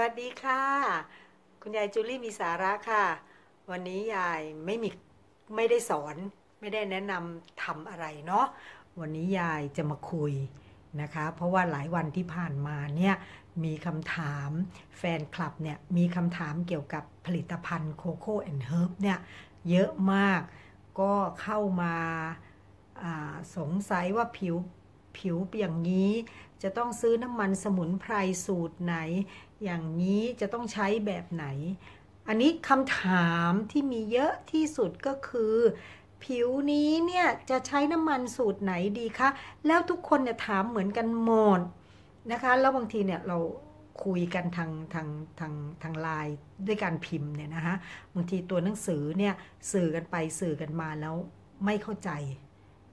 วัสดีค่ะ คุณยายจูลี่มีสาระค่ะ วันนี้ยายไม่มีไม่ได้สอน ไม่ได้แนะนำทำอะไรเนาะวันนี้ยายจะมาคุยนะคะ เพราะว่าหลายวันที่ผ่านมาเนี่ยมีคำถามแฟนคลับเนี่ยมีคำถามเกี่ยวกับผลิตภัณฑ์โคโค่แอนด์เฮิร์บเนี่ยเยอะมากก็เข้ามาาสงสัยว่าผิว ผิวอย่างนี้ จะต้องซื้อน้ำมันสมุนไพรสูตรไหน อย่างนี้จะต้องใช้แบบไหน อันนี้คำถามที่มีเยอะที่สุดก็คือ ผิวนี้เนี่ยจะใช้น้ำมันสูตรไหนดีคะแล้วทุกคนเนี่ยถามเหมือนกันหมดนะคะแล้วบางทีเนี่ยเราคุยกันทางทางทางทางไลน์ด้วยการพิมพ์เนี่ยนะคะบางทีตัวหนังสือเนี่ยสื่อกันไปสื่อกันมาแล้วไม่เข้าใจ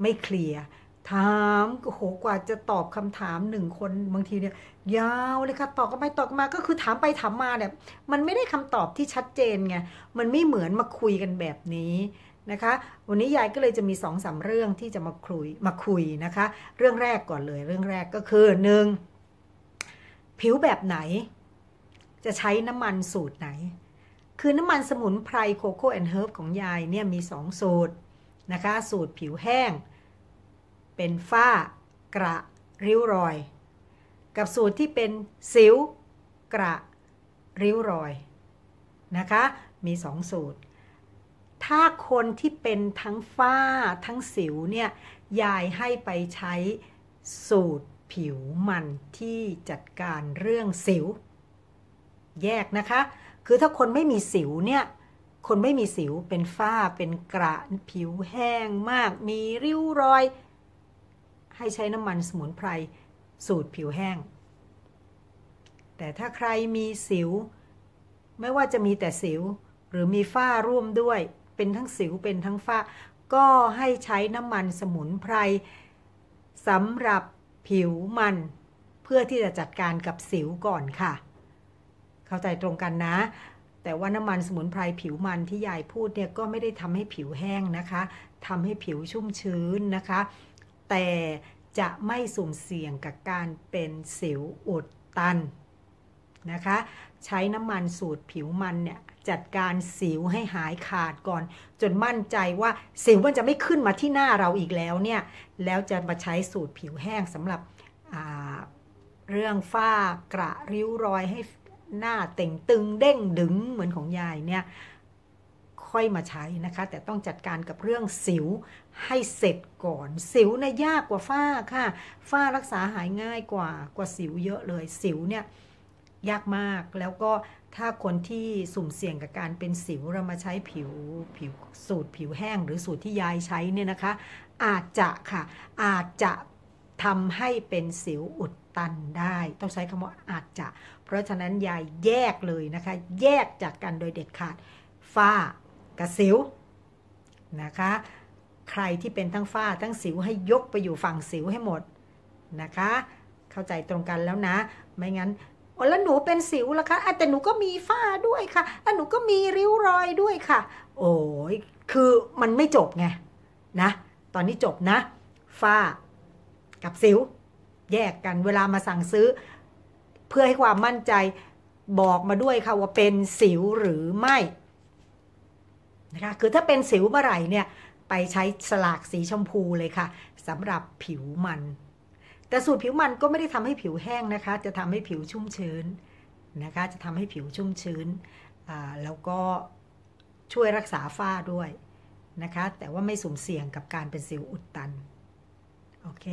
ไม่เคลียร์ ถามโหกว่าจะตอบคำถามหนึ่งคนบางทีเนี่ย ยาวเลยค่ะตอบกันไปตอบมาก็คือถามไปถามมาเนี่ยมันไม่ได้คำตอบที่ชัดเจนไงมันไม่เหมือนมาคุยกันแบบนี้นะคะ วันนี้ยายก็เลยจะมีสองสาเรื่องที่จะมาคุยมาคุยนะคะ เรื่องแรกก่อนเลย เรื่องแรกก็คือหนึ่งผิวแบบไหน จะใช้น้ำมันสูตรไหน คือน้ำมันสมุนไพรโคโค่แอนเฮิร์บของยายเนี่ยมีสองสูตรนะคะ สูตรผิวแห้ง เป็นฝ้ากระริ้วรอย กับสูตรที่เป็นสิวกระริ้วรอยนะคะ มีสองสูตร ถ้าคนที่เป็นทั้งฝ้าทั้งสิวเนี่ยยายให้ไปใช้สูตรผิวมันที่จัดการเรื่องสิว แยกนะคะ คือถ้าคนไม่มีสิวเนี่ยคนไม่มีสิวเป็นฝ้าเป็นกระผิวแห้งมาก มีริ้วรอย ให้ใช้น้ำมันสมุนไพร สูตรผิวแห้ง แต่ถ้าใครมีสิว ไม่ว่าจะมีแต่สิว หรือมีฝ้าร่วมด้วย เป็นทั้งสิวเป็นทั้งฝ้า ก็ให้ใช้น้ำมันสมุนไพรสำหรับผิวมัน เพื่อที่จะจัดการกับสิวก่อนค่ะ เข้าใจตรงกันนะแต่ว่าน้ำมันสมุนไพรผิวมันที่ยายพูดเนี่ยก็ไม่ได้ทำให้ผิวแห้งนะคะทำให้ผิวชุ่มชื้นนะคะ แต่จะไม่สุ่มเสี่ยงกับการเป็นสิวอุดตันนะคะ ใช้น้ำมันสูตรผิวมันเนี่ยจัดการสิวให้หายขาดก่อน จนมั่นใจว่าสิวมันจะไม่ขึ้นมาที่หน้าเราอีกแล้วเนี่ย แล้วจะมาใช้สูตรผิวแห้งสำหรับเรื่องฝ้ากระริ้วรอยให้หน้าเต่งตึงเด้งดึงเหมือนของยายเนี่ย ค่อยมาใช้นะคะ แต่ต้องจัดการกับเรื่องสิวให้เสร็จก่อน สิวเนี่ยยากกว่าฝ้าค่ะ ฝ้ารักษาหายง่ายกว่ากว่าสิวเยอะเลย สิวเนี่ยยากมากแล้วก็ถ้าคนที่สุ่มเสี่ยงกับการเป็นสิวเรามาใช้ผิวผิวสูตรผิวแห้ง หรือสูตรที่ยายใช้เนี่ยนะคะ อาจจะค่ะ อาจจะทำให้เป็นสิวอุดตันได้ ต้องใช้คำว่าอาจจะ เพราะฉะนั้นยายแยกเลยนะคะ แยกจากกันโดยเด็ดขาดฝ้า กับสิวนะคะ ใครที่เป็นทั้งฝ้าทั้งสิวให้ยกไปอยู่ฝั่งสิวให้หมดนะคะ เข้าใจตรงกันแล้วนะ ไม่งั้นโอ้แล้วหนูเป็นสิวแล้วคะแต่หนูก็มีฝ้าด้วยค่ะหนูก็มีริ้วรอยด้วยค่ะ โอ้ยคือมันไม่จบไงนะ ตอนนี้จบนะ ฝ้ากับสิว แยกกันเวลามาสั่งซื้อ เพื่อให้ความมั่นใจบอกมาด้วยค่ะว่าเป็นสิวหรือไม่ นะคะ คือถ้าเป็นสิวเมื่อไหร่เนี่ยไปใช้สลากสีชมพูเลยค่ะสำหรับผิวมัน แต่สูตรผิวมันก็ไม่ได้ทำให้ผิวแห้งนะคะ จะทำให้ผิวชุ่มชื้นนะคะ จะทำให้ผิวชุ่มชื้นแล้วก็ช่วยรักษาฝ้าด้วยนะคะ แต่ว่าไม่สุ่มเสี่ยงกับการเป็นสิวอุดตัน โอเค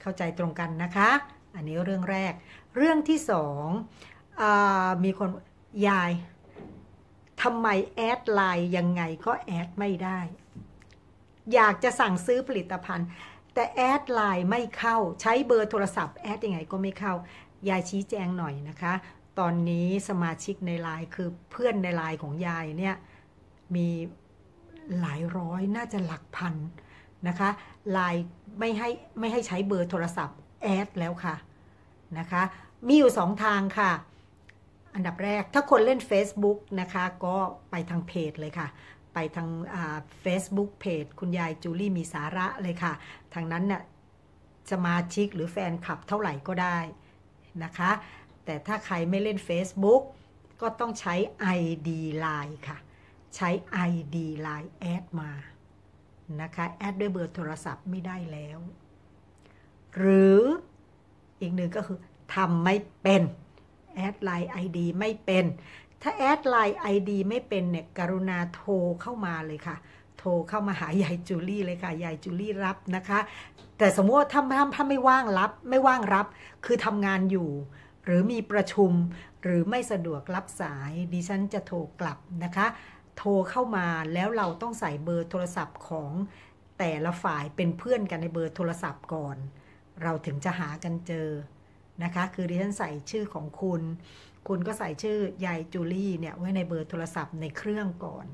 เข้าใจตรงกันนะคะ อันนี้เรื่องแรก เรื่องที่สองอมีคนยาย ทำไมแอดไลน์ยังไงก็แอดไม่ได้ อยากจะสั่งซื้อผลิตภัณฑ์ แต่แอดไลน์ไม่เข้าใช้เบอร์โทรศัพท์แอดยังไงก็ไม่เข้ายายชี้แจงหน่อยนะคะ ตอนนี้สมาชิกในไลน์คือเพื่อนในไลน์ของยายเนี่ยมีหลายร้อยน่าจะหลักพันนะคะไลน์ไม่ให้ไม่ให้ใช้เบอร์โทรศัพท์แอดแล้วค่ะนะคะ มีอยู่สองทางค่ะ อันดับแรกถ้าคนเล่น Facebook นะคะก็ไปทางเพจเลยค่ะ ไปทางเฟซบุ๊กเพจคุณยายจูลี่มีสาระเลยค่ะ ทางนั้นน่ะสมาชิกหรือแฟนคลับเท่าไหร่ก็ได้นะคะ แต่ถ้าใครไม่เล่น Facebook ก็ต้องใช้ ID Line ค่ะ ใช้ ID Line แอดมานะคะแอดด้วยเบอร์โทรศัพท์ไม่ได้แล้ว หรืออีกหนึ่งก็คือทำไม่เป็น แอดไลน์ ID ไม่เป็น ถ้าแอดไลน์ ID ไม่เป็นเนี่ยกรุณาโทรเข้ามาเลยค่ะ โทรเข้ามาหายายจูลี่เลยค่ะยายจูลี่รับนะคะ แต่สมมติว่าถ้าถ้าถ้าไม่ว่างรับไม่ว่างรับ คือทำงานอยู่ หรือมีประชุม หรือไม่สะดวกรับสายดิฉันจะโทรกลับนะคะ โทรเข้ามาแล้วเราต้องใส่เบอร์โทรศัพท์ของแต่ละฝ่ายเป็นเพื่อนกันในเบอร์โทรศัพท์ก่อน เราถึงจะหากันเจอ นะคะ คือดิฉันใส่ชื่อของคุณ คุณก็ใส่ชื่อยายจูลี่เนี่ยไว้ในเบอร์โทรศัพท์ในเครื่องก่อน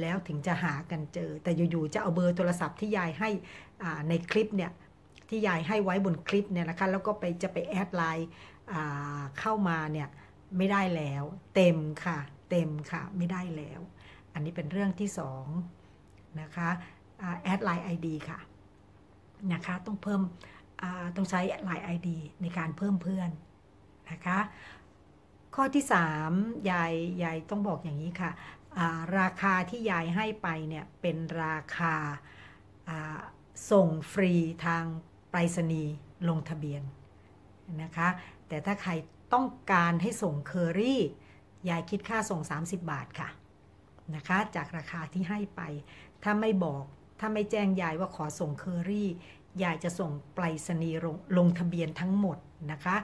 แล้วถึงจะหากันเจอ แต่อยู่ๆจะเอาเบอร์โทรศัพท์ที่ยายให้ในคลิปเนี่ยที่ยายให้ไว้บนคลิปเนี่ยนะคะแล้วก็ไปจะไปแอดไลน์เข้ามาเนี่ยไม่ได้แล้ว เต็มค่ะ เต็มค่ะไม่ได้แล้ว อันนี้เป็นเรื่องที่สองนะคะแอดไลน์ ID ค่ะนะคะต้องเพิ่ม ต้องใช้ไลน์ ID ในการเพิ่มเพื่อนนะคะ ข้อที่ 3 ยายยายต้องบอกอย่างนี้ค่ะ ราคาที่ยายให้ไปเนี่ยเป็นราคาส่งฟรีทางไปรษณีย์ลงทะเบียนนะคะ แต่ถ้าใครต้องการให้ส่งเคอรี่ยายคิดค่าส่ง 30 บาทค่ะนะคะ จากราคาที่ให้ไป ถ้าไม่บอกถ้าไม่แจ้งยายว่าขอส่งเคอรี่ ยายจะส่งไปรษณีย์ลงลงทะเบียนทั้งหมดนะคะ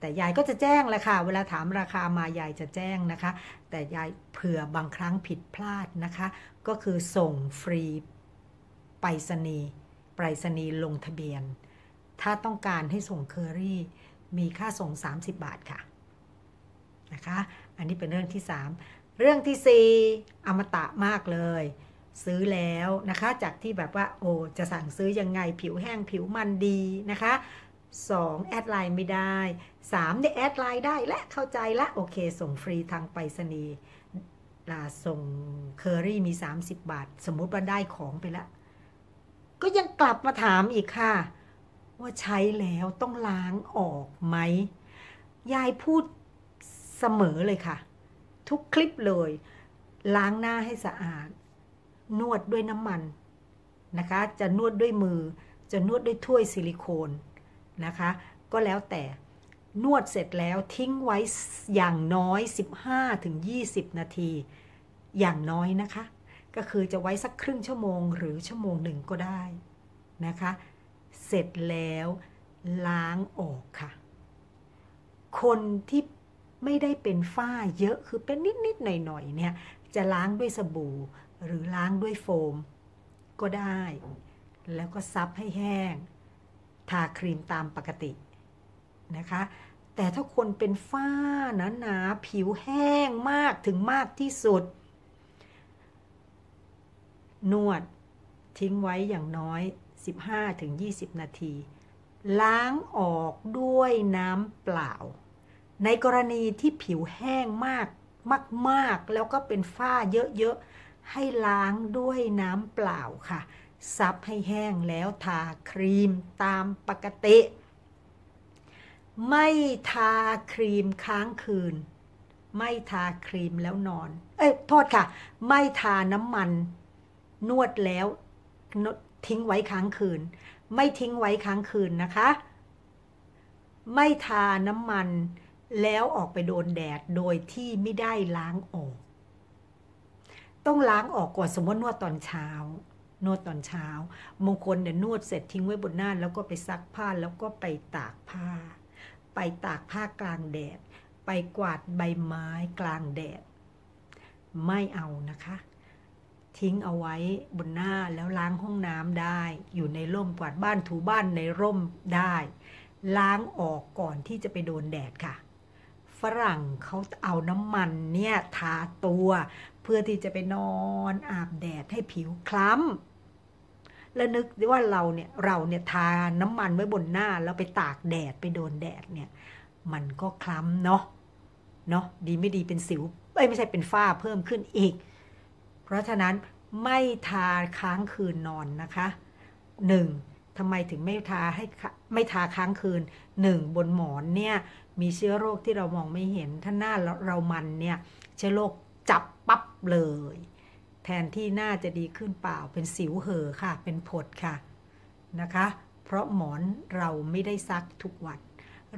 แต่ยายก็จะแจ้งแหละค่ะ เวลาถามราคามายายจะแจ้งนะคะ แต่ยายเผื่อบางครั้งผิดพลาดนะคะ ก็คือส่งฟรีไปรษณีย์ไปรษณีย์ลงทะเบียน ถ้าต้องการให้ส่งเคอรี่มีค่าส่ง 30 บาทค่ะนะคะ อันนี้เป็นเรื่องที่ 3 เรื่องที่ 4 อมตะมากเลย ซื้อแล้วนะคะ จากที่แบบว่าโอ้จะสั่งซื้อยังไงผิวแห้งผิวมันดีนะคะ 2. แอดไลน์ไม่ได้ 3. เนี่ยแอดไลน์ได้และเข้าใจละโอเค ส่งฟรีทางไปรษณีย์ส่งเคอรี่มี 30 บาท สมมุติว่าได้ของไปล้วก็ยังกลับมาถามอีกค่ะ ว่าใช้แล้วต้องล้างออกไหม ยายพูดเสมอเลยค่ะ ทุกคลิปเลย ล้างหน้าให้สะอาด นวดด้วยน้ำมันนะคะ จะนวดด้วยมือ จะนวดด้วยถ้วยซิลิโคนนะคะ ก็แล้วแต่นวดเสร็จแล้วทิ้งไว้อย่างน้อย 15-20 นาที อย่างน้อยนะคะ ก็คือจะไว้สักครึ่งชั่วโมงหรือชั่วโมงหนึ่งก็ได้นะคะ เสร็จแล้วล้างออกค่ะ คนที่ไม่ได้เป็นฝ้าเยอะคือเป็นนิด ๆ หน่อย ๆ เนี่ย จะล้างด้วยสบู่ หรือล้างด้วยโฟม ก็ได้ แล้วก็ซับให้แห้ง ทาครีมตามปกตินะคะ แต่ถ้าคนเป็นฝ้าหนาๆผิวแห้งมากถึงมากที่สุด นวดทิ้งไว้อย่างน้อย 15-20 นาที ล้างออกด้วยน้ำเปล่า ในกรณีที่ผิวแห้งมากมากๆ แล้วก็เป็นฝ้าเยอะๆ ให้ล้างด้วยน้ำเปล่าค่ะ ซับให้แห้งแล้วทาครีมตามปกติ ไม่ทาครีมค้างคืน ไม่ทาครีมแล้วนอน เอ้ยโทษค่ะ ไม่ทาน้ำมัน นวดแล้วทิ้งไว้ค้างคืน ไม่ทิ้งไว้ค้างคืนนะคะ ไม่ทาน้ำมันแล้วออกไปโดนแดดโดยที่ไม่ได้ล้างออก ต้องล้างออกก่อนสมมตินวดตอนเช้านวดตอนเช้าบางคนเนี่ยนวดเสร็จทิ้งไว้บนหน้า แล้วก็ไปซักผ้าแล้วก็ไปตากผ้า ไปตากผ้ากลางแดด ไปกวาดใบไม้กลางแดด ไม่เอานะคะ ทิ้งเอาไว้บนหน้าแล้วล้างห้องน้ำได้ อยู่ในร่มกวาดบ้านถูบ้านในร่มได้ ล้างออกก่อนที่จะไปโดนแดดค่ะ ฝรั่งเขาเอาน้ำมันเนี่ยทาตัว เพื่อที่จะไปนอนอาบแดดให้ผิวคล้ำแล้วนึกว่าเราเนี่ยเราเนี่ยทาน้ำมันไว้บนหน้าแล้วไปตากแดดไปโดนแดดเนี่ย มันก็คล้ำเนาะเนาะดีไม่ดีเป็นสิวไม่ใช่เป็นฝ้าเพิ่มขึ้นอีก เพราะฉะนั้นไม่ทาค้างคืนนอนนะคะหนึ่ง ทำไมถึงไม่ทาให้ไม่ทาค้างคืนหนึ่งบนหมอนเนี่ยมีเชื้อโรคที่เรามองไม่เห็น ถ้าหน้าเรามันเนี่ยเชื้อโรคจับปั๊บเลย แทนที่หน้าจะดีขึ้นเปล่าเป็นสิวเห่อค่ะ เป็นผดค่ะนะคะ เพราะหมอนเราไม่ได้ซักทุกวัน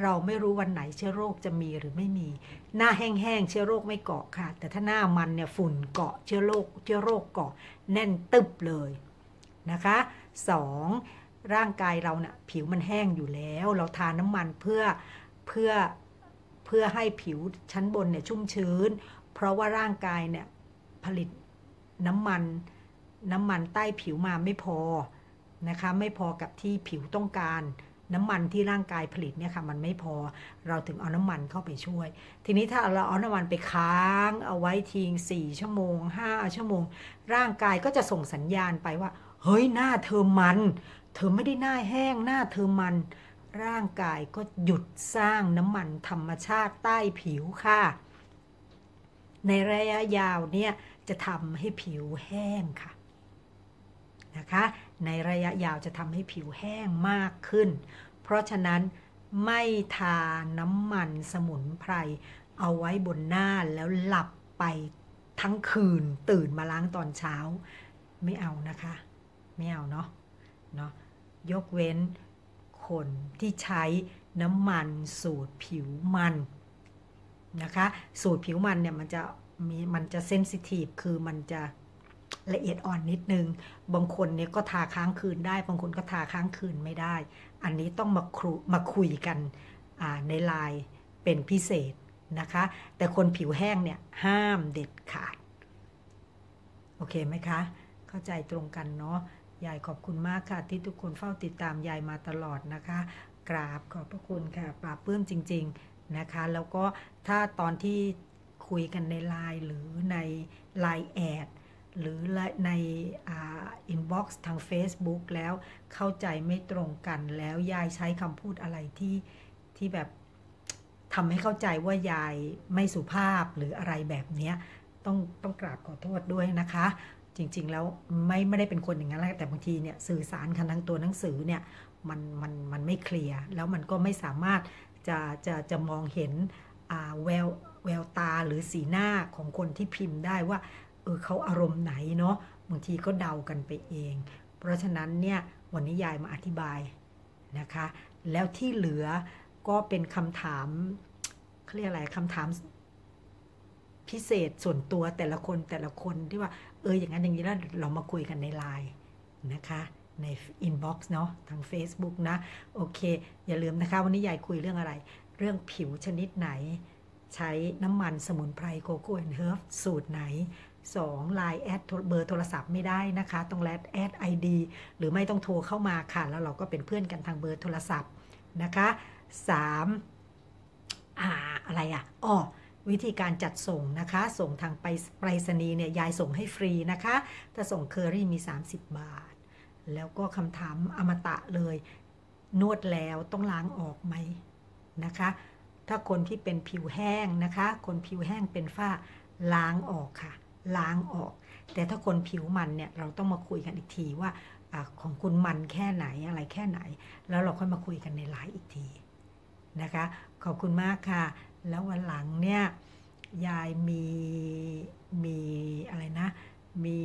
เราไม่รู้วันไหนเชื้อโรคจะมีหรือไม่มี หน้าแห้งๆเชื้อโรคไม่เกาะค่ะ แต่ถ้าหน้ามันเนี่ยฝุ่นเกาะเชื้อโรคเชื้อโรคเกาะแน่นตึบเลยนะคะ 2. ร่างกายเราเนะ่ยผิวมันแห้งอยู่แล้ว เราทาน้ำมันเพื่อเพื่อเพื่อให้ผิวชั้นบนเนี่ยชุ่มชื้น เพราะว่าร่างกายเนี่ยผลิตน้ำมันน้ำมันใต้ผิวมาไม่พอนะคะไม่พอกับที่ผิวต้องการน้ำมันที่ร่างกายผลิตเนี่ยค่ะมันไม่พอเราถึงเอาน้ำมันเข้าไปช่วย ทีนี้ถ้าเราเอาน้ำมันไปค้างเอาไว้ทิ้งสี่ชั่วโมงห้าชั่วโมง ร่างกายก็จะส่งสัญญาณไปว่า เฮ้ยหน้าเธอมัน เธอไม่ได้หน้าแห้งหน้าเธอมัน ร่างกายก็หยุดสร้างน้ำมันธรรมชาติใต้ผิวค่ะ ในระยะยาวเนี่ยจะทำให้ผิวแห้งค่ะนะคะในระยะยาวจะทำให้ผิวแห้งมากขึ้น เพราะฉะนั้นไม่ทาน้ำมันสมุนไพร เอาไว้บนหน้าแล้วหลับไปทั้งคืนตื่นมาล้างตอนเช้า ไม่เอานะคะ ไม่เอาเนาะเนาะ ยกเว้นคนที่ใช้น้ำมันสูตรผิวมันนะคะ สูตรผิวมันเนี่ยมันจะมีมันจะเซนซิทีฟคือมันจะละเอียดอ่อนนิดนึง บางคนเนี่ยก็ทาค้างคืนได้ บางคนก็ทาค้างคืนไม่ได้ อันนี้ต้องมาครูมาคุยกันในไลน์เป็นพิเศษนะคะ แต่คนผิวแห้งเนี่ยห้ามเด็ดขาด โอเคไหมคะ เข้าใจตรงกันเนาะ ยายขอบคุณมากค่ะ ที่ทุกคนเฝ้าติดตามยายมาตลอดนะคะ กราบขอบพระคุณค่ะปราบปลื้มจริง ๆนะคะ แล้วก็ถ้าตอนที่คุยกันในไลน์หรือในไลน์แอดหรือในอินบ็อกซ์ทาง Facebook แล้วเข้าใจไม่ตรงกันแล้วยายใช้คำพูดอะไรที่ที่แบบทำให้เข้าใจว่ายายไม่สุภาพหรืออะไรแบบนี้ต้องต้องกราบขอโทษด้วยนะคะ จริง ๆ แล้วไม่ไม่ได้เป็นคนอย่างนั้นแหละแต่บางทีเนี่ยสื่อสารกันทั้งตัวหนังสือเนี่ยมันมันมันไม่เคลียร์แล้วมันก็ไม่สามารถจะจะจะมองเห็นแววแววตาหรือสีหน้าของคนที่พิมพ์ได้ว่าเออเขาอารมณ์ไหนเนาะบางทีก็เดากันไปเอง เพราะฉะนั้นเนี่ยวันนี้ยายมาอธิบายนะคะ แล้วที่เหลือก็เป็นคำถามเขาเรียกอะไรคำถาม พิเศษส่วนตัวแต่ละคนแต่ละคนที่ว่าเอออย่างนั้นอย่างนี้แล้วเรามาคุยกันในไลน์นะคะในอินบ็อกซ์เนาะทาง Facebook นะ โอเค อย่าลืมนะคะ วันนี้ยายคุยเรื่องอะไร เรื่องผิวชนิดไหน ใช้น้ำมันสมุนไพรโกโก้แอนเฮิร์ฟสูตรไหน 2. ไลน์แอดเบอร์โทรศัพท์ไม่ได้นะคะ ต้องแอดแอดไอดีหรือไม่ต้องโทรเข้ามาค่ะ แล้วเราก็เป็นเพื่อนกันทางเบอร์โทรศัพท์นะคะ 3. อ่า อะไรอะอ๋อ วิธีการจัดส่งนะคะ ส่งทางไปไปรษณีย์เนี่ยยายส่งให้ฟรีนะคะ ถ้าส่งเคอรี่มี 30 บาท แล้วก็คำถามอมตะเลย นวดแล้วต้องล้างออกไหมนะคะ ถ้าคนที่เป็นผิวแห้งนะคะ คนผิวแห้งเป็นฝ้าล้างออกค่ะ ล้างออก แต่ถ้าคนผิวมันเนี่ยเราต้องมาคุยกันอีกทีว่าอของคุณมันแค่ไหนอะไรแค่ไหน แล้วเราค่อยมาคุยกันในไลน์อีกทีนะคะ ขอบคุณมากค่ะ แล้ววันหลังเนี่ยยายมีมีอะไรนะ มี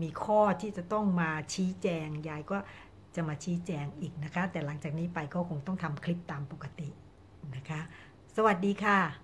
มีข้อที่จะต้องมาชี้แจง ยายก็จะมาชี้แจงอีกนะคะ แต่หลังจากนี้ไปก็คงต้องทำคลิปตามปกตินะคะ สวัสดีค่ะ